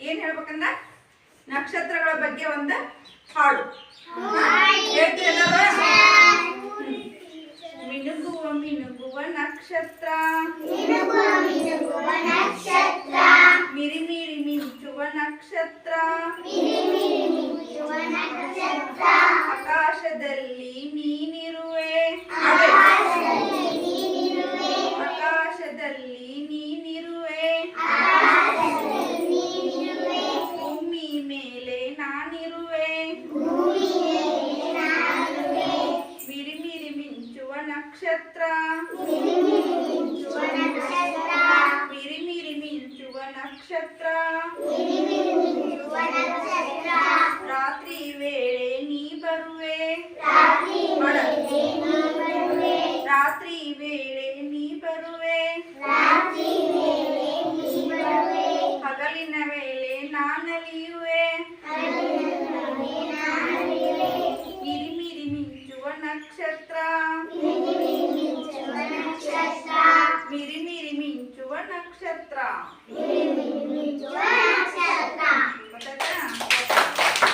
ಏನು ಹೇಳ್ಬೇಕಂದ ನಕ್ಷತ್ರಗಳ ಬಗ್ಗೆ ಒಂದು ಹಾಡು. ಮಿನುಗುವ ಮಿನುಗುವ ನಕ್ಷತ್ರ. ಮಿರಿ ಮಿರಿ ಮಿಂಚುವ ನಕ್ಷತ್ರ. నక్షత్ర. మిరిమిరిమించువ నక్షత్ర రాత్రి వేళే నీ బరువే. రాత్రి వేళే నీ బరువే. పగలిన వేళే నానలియువే మిరిమిరిమించువ నక్షత్ర